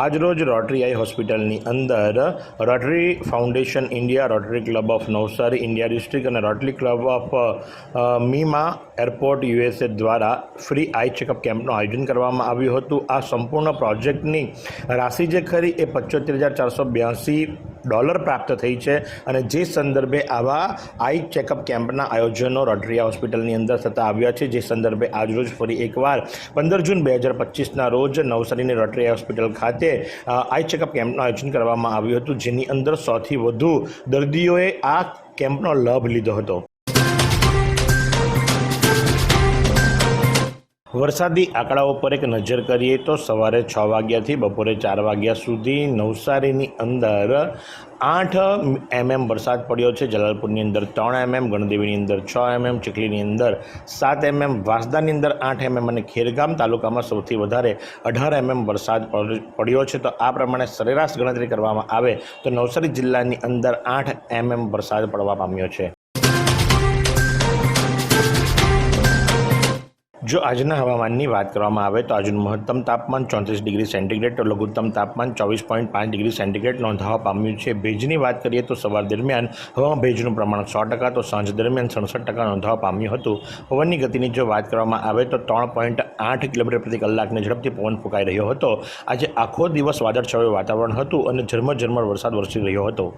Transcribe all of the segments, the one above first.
આજરોજ rotary eye હોસ્પિટલની અંદર rotary foundation India rotary club of Navsari, India district અને rotary club of Miami airport USA દ્વારા free eye checkup કેમ્પનું આયોજન કરવામાં આવ્યું હતું. આ સંપૂર્ણ પ્રોજેક્ટની રાશિ જે ખરી એ પંચોતેર હજાર ચારસો બ્યાસી ડોલર પ્રાપ્ત થઈ છે અને જે સંદર્ભે આવા આઈ ચેકઅપ કેમ્પના આયોજનો રોટરી હોસ્પિટલની અંદર થતા આવ્યા છે, જે સંદર્ભે આજરોજ ફરી એકવાર પંદર જૂન બે હજાર પચીસના રોજ નવસારીની રોટરી હોસ્પિટલ ખાતે આઈ ચેકઅપ કેમ્પનું આયોજન કરવામાં આવ્યું હતું, જેની અંદર સૌથી વધુ દર્દીઓએ આ કેમ્પનો લાભ લીધો હતો. વરસાદી આંકડાઓ પર એક નજર કરીએ તો સવારે છ વાગ્યાથી બપોરે ચાર વાગ્યા સુધી નવસારીની અંદર આઠ એમએમ વરસાદ પડ્યો છે. જલાલપુરની અંદર ત્રણ એમએમ, ગણદેવીની અંદર છ એમએમ, ચીખલીની અંદર સાત એમએમ, વાંસદાની અંદર આઠ એમએમ અને ખેરગામ તાલુકામાં સૌથી વધારે અઢાર એમએમ વરસાદ પડ- પડ્યો છે. તો આ પ્રમાણે સરેરાશ ગણતરી કરવામાં આવે તો નવસારી જિલ્લાની અંદર આઠ એમએમ વરસાદ પડવા પામ્યો છે. જો આજના હવામાનની વાત કરવામાં આવે તો આજનું મહત્તમ તાપમાન ચોત્રીસ ડિગ્રી સેન્ટીગ્રેડ, તો લઘુત્તમ તાપમાન ચોવીસ પોઈન્ટ પાંચ ડિગ્રી સેન્ટીગ્રેડ નોંધાવા પામ્યું છે. ભેજની વાત કરીએ તો સવાર દરમિયાન હવામાં ભેજનું પ્રમાણ સો ટકા, તો સાંજ દરમિયાન સડસઠ ટકા નોંધાવા પામ્યું હતું. પવનની ગતિની જો વાત કરવામાં આવે તો ત્રણ પોઈન્ટ આઠ કિલોમીટર પ્રતિ કલાકની ઝડપથી પવન ફૂંકાઈ રહ્યો હતો. આજે આખો દિવસ વાદળછાયું વાતાવરણ હતું અને ઝરમર ઝરમર વરસાદ વરસી રહ્યો હતો.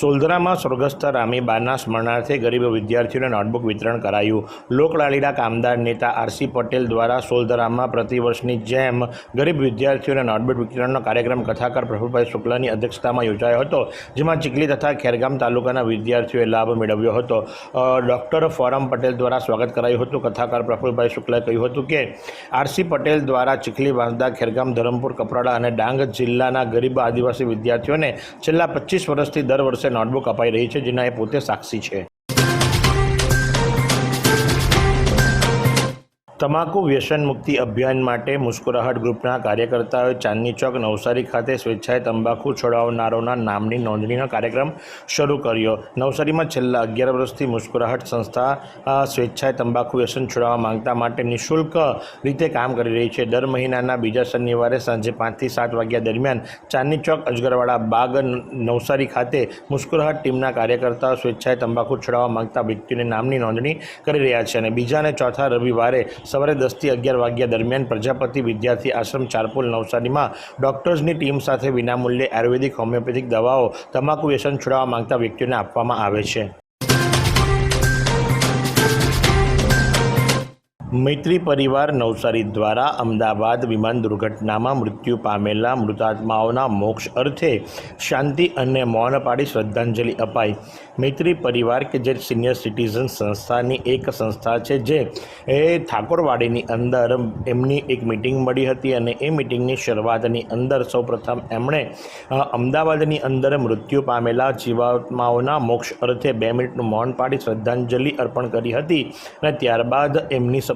સોલધરામાં સ્વર્ગસ્થ રામીબાના સ્મરણાર્થે ગરીબ વિદ્યાર્થીઓને નોટબુક વિતરણ કરાયું. લોકલાળીના કામદાર નેતા આરસી પટેલ દ્વારા સોલધરામાં પ્રતિવર્ષની જેમ ગરીબ વિદ્યાર્થીઓને નોટબુક વિતરણનો કાર્યક્રમ કથાકાર પ્રફુલભાઈ શુક્લાની અધ્યક્ષતામાં યોજાયો હતો, જેમાં ચીખલી તથા ખેરગામ તાલુકાના વિદ્યાર્થીઓએ લાભ મેળવ્યો હતો. ડૉક્ટર ફોરમ પટેલ દ્વારા સ્વાગત કરાયું હતું. કથાકાર પ્રફુલભાઈ શુક્લાએ કહ્યું હતું કે, આરસી પટેલ દ્વારા ચીખલી, વાંસદા, ખેરગામ, ધરમપુર, કપરાડા અને ડાંગ જિલ્લાના ગરીબ આદિવાસી વિદ્યાર્થીઓને છેલ્લા પચીસ વર્ષથી દર વર્ષે નોટબુક અપાઈ રહી છે જેના એ પોતે સાક્ષી છે. તમાકુ વ્યસન મુક્તિ અભિયાન માટે મુસ્કુરાહટ ગ્રુપના કાર્યકર્તાઓએ ચાંદની ચોક, નવસારી ખાતે સ્વેચ્છાએ તંબાકુ છોડાવનારોના નામની નોંધણીનો કાર્યક્રમ શરૂ કર્યો. નવસારીમાં છેલ્લા અગિયાર વર્ષથી મુસ્કુરાહટ સંસ્થા સ્વેચ્છાએ તંબાકુ વ્યસન છોડાવવા માંગતા માટે નિઃશુલ્ક રીતે કામ કરી રહી છે. દર મહિનાના બીજા શનિવારે સાંજે પાંચથી સાત વાગ્યા દરમિયાન ચાંદની ચોક, અજગરવાડા બાગ નવસારી ખાતે મુસ્કુરાહટ ટીમના કાર્યકર્તાઓ સ્વેચ્છાએ તંબાકુ છોડાવવા માંગતા વ્યક્તિઓની નામની નોંધણી કરી રહ્યા છે. અને બીજા અને ચોથા રવિવારે સવારે દસથી અગિયાર વાગ્યા દરમિયાન પ્રજાપતિ વિદ્યાર્થી આશ્રમ ચારપુલ નવસારીમાં ડૉક્ટર્સની ટીમ સાથે વિનામૂલ્યે આયુર્વેદિક હોમિયોપેથિક દવાઓ, તમાકુ વ્યસન છોડાવવા માંગતા વ્યક્તિઓને આપવામાં આવે છે. મૈત્રી પરિવાર નવસારી દ્વારા અમદાવાદ વિમાન દુર્ઘટનામાં મૃત્યુ પામેલા મૃતાત્માઓના મોક્ષ અર્થે શાંતિ અને મૌન પાડી શ્રદ્ધાંજલિ અપાઈ. મૈત્રી પરિવાર કે જે સિનિયર સિટીઝન સંસ્થાની એક સંસ્થા છે જે એ ઠાકોરવાડીની અંદર એમની એક મિટિંગ મળી હતી અને એ મિટિંગની શરૂઆતની અંદર સૌપ્રથમ એમણે અમદાવાદની અંદર મૃત્યુ પામેલા જીવાત્માઓના મોક્ષ અર્થે બે મિનિટનું મૌન પાડી શ્રદ્ધાંજલિ અર્પણ કરી હતી અને ત્યારબાદ એમની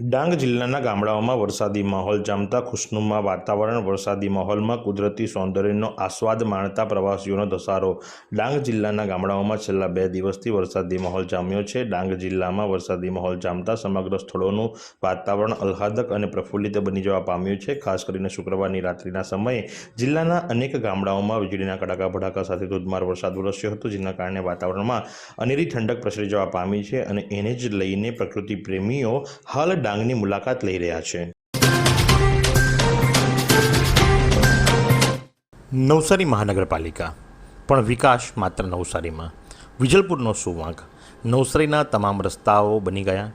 ડાંગ જિલ્લાના ગામડાઓમાં વરસાદી માહોલ જામતા ખુશનુમા વાતાવરણ, વરસાદી માહોલમાં કુદરતી સૌંદર્યનો આસ્વાદ માણતા પ્રવાસીઓનો ધસારો. ડાંગ જિલ્લાના ગામડાઓમાં છેલ્લા બે દિવસથી વરસાદી માહોલ જામ્યો છે. ડાંગ જિલ્લામાં વરસાદી માહોલ જામતા સમગ્ર સ્થળોનું વાતાવરણ અલ્હાદક અને પ્રફુલ્લિત બની જવા પામ્યું છે. ખાસ કરીને શુક્રવારની રાત્રિના સમયે જિલ્લાના અનેક ગામડાઓમાં વીજળીના કડાકા, ભડાકા સાથે ધોધમાર વરસાદ વરસ્યો હતો, જેના કારણે વાતાવરણમાં અનેરી ઠંડક પ્રસરી જવા પામી છે અને એને જ લઈને પ્રકૃતિ પ્રેમીઓ હાલ ડાંગની મુલાકાત લઈ રહ્યા છે. નવસારી મહાનગરપાલિકા. પણ વિકાસ માત્ર નવસારીમાં. વિજલપુરનો સુવાંક. નવસારીના તમામ રસ્તાઓ બની ગયા.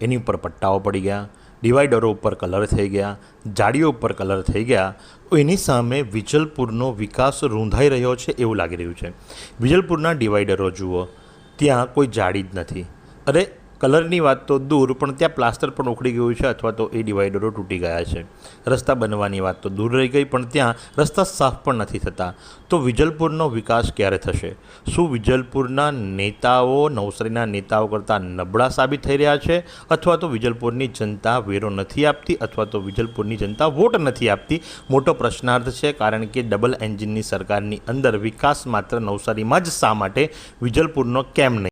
એની ઉપર પટ્ટાઓ પડી ગયા. ડિવાઈડરો ઉપર કલર થઈ ગયા. જાડીઓ ઉપર કલર થઈ ગયા. એની સામે વિજલપુરનો વિકાસ રૂંધાઈ રહ્યો છે એવું લાગી રહ્યું છે. વિજલપુરના ડિવાઈડરો જુઓ. ત્યાં કોઈ જાડી જ નથી. અરે કલરની વાત તો દૂર, પણ ત્યાં પ્લાસ્ટર પણ ઉખડી ગયું છે અથવા તો એ ડિવાઈડરો તૂટી ગયા છે. રસ્તા બનવાની વાત તો દૂર રહી ગઈ, પણ ત્યાં રસ્તા સાફ પણ નથી થતા. તો વિજલપુરનો વિકાસ ક્યારે થશે? શું વિજલપુરના નેતાઓ, નવસારીના નેતાઓ કરતાં નબળા સાબિત થઈ રહ્યા છે? અથવા તો વિજલપુરની જનતા વેરો નથી આપતી, અથવા તો વિજલપુરની જનતા વોટ નથી આપતી? મોટો પ્રશ્નાર્થ છે, કારણ કે ડબલ એન્જિનની સરકારની અંદર વિકાસ માત્ર નવસારીમાં જ શા માટે? વિજલપુરનો કેમ નહીં?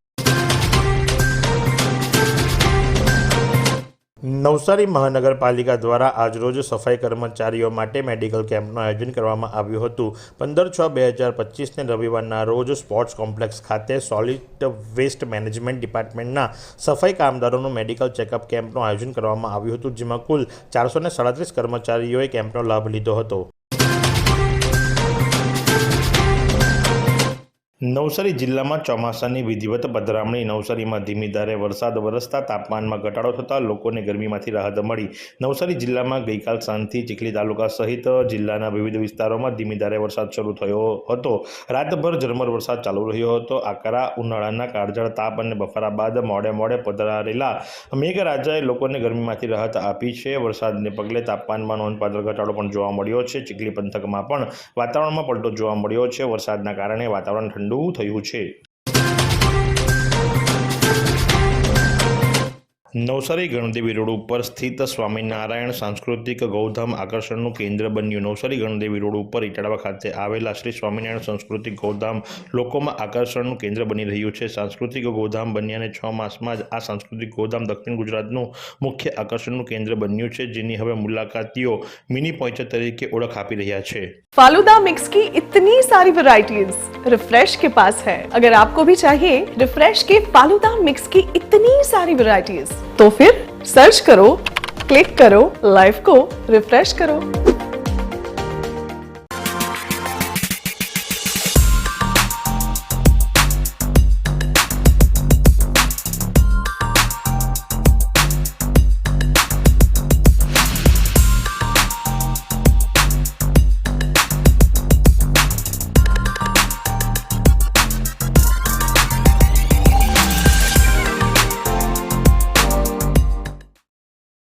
નવસારી મહાનગરપાલિકા દ્વારા આજરોજ સફાઈ કર્મચારીઓ માટે મેડિકલ કેમ્પનું આયોજન કરવામાં આવ્યું હતું. પંદર છ બે હજાર પચીસને રવિવારના રોજ સ્પોર્ટ્સ કોમ્પ્લેક્સ ખાતે સોલિડ વેસ્ટ મેનેજમેન્ટ ડિપાર્ટમેન્ટના સફાઈ કામદારોનું મેડિકલ ચેકઅપ કેમ્પનું આયોજન કરવામાં આવ્યું હતું, જેમાં કુલ ચારસો સાડત્રીસ કર્મચારીઓએ કેમ્પનો લાભ લીધો હતો. નવસારી જિલ્લામાં ચોમાસાની વિધિવત પધરામણી. નવસારીમાં ધીમી ધારે વરસાદ વરસતા તાપમાનમાં ઘટાડો થતાં લોકોને ગરમીમાંથી રાહત મળી. નવસારી જિલ્લામાં ગઈકાલ સાંજથી ચીખલી તાલુકા સહિત જિલ્લાના વિવિધ વિસ્તારોમાં ધીમી ધારે વરસાદ શરૂ થયો હતો. રાતભર ઝરમર વરસાદ ચાલુ રહ્યો હતો. આકરા, ઉનાળાના કાળઝાળ, તાપ અને બફારા બાદ મોડે મોડે પધરારેલા મેઘરાજાએ લોકોને ગરમીમાંથી રાહત આપી છે. વરસાદને પગલે તાપમાનમાં નોંધપાત્ર ઘટાડો પણ જોવા મળ્યો છે. ચીખલી પંથકમાં પણ વાતાવરણમાં પલટો જોવા મળ્યો છે. વરસાદના કારણે વાતાવરણ ઠંડુ થયું છે. નવસારી ગણદેવી રોડ ઉપર સ્થિત સ્વામિનારાયણ સાંસ્કૃતિક ગૌધામ આકર્ષણનું કેન્દ્ર બન્યું નવસારી ગણદેવી રોડ ઉપર ઇટાળવા ખાતે આવેલા શ્રી સ્વામિનારાયણ સાંસ્કૃતિક ગૌધામ લોકોમાં આકર્ષણનું કેન્દ્ર બની રહ્યું છે સાંસ્કૃતિક ગૌધામ બન્યાને છ માસમાં જ આ સાંસ્કૃતિક ગૌધામ દક્ષિણ ગુજરાતનું મુખ્ય આકર્ષણનું કેન્દ્ર બન્યું છે જેની હવે મુલાકાતીઓ મિની પોઈચર તરીકે ઓળખ આપી રહ્યા છે फालूदा मिक्स की इतनी सारी वैरायटीज रिफ्रेश के पास है अगर आपको भी चाहिए रिफ्रेश के फालूदा मिक्स की इतनी सारी वैरायटीज तो फिर सर्च करो क्लिक करो लाइफ को रिफ्रेश करो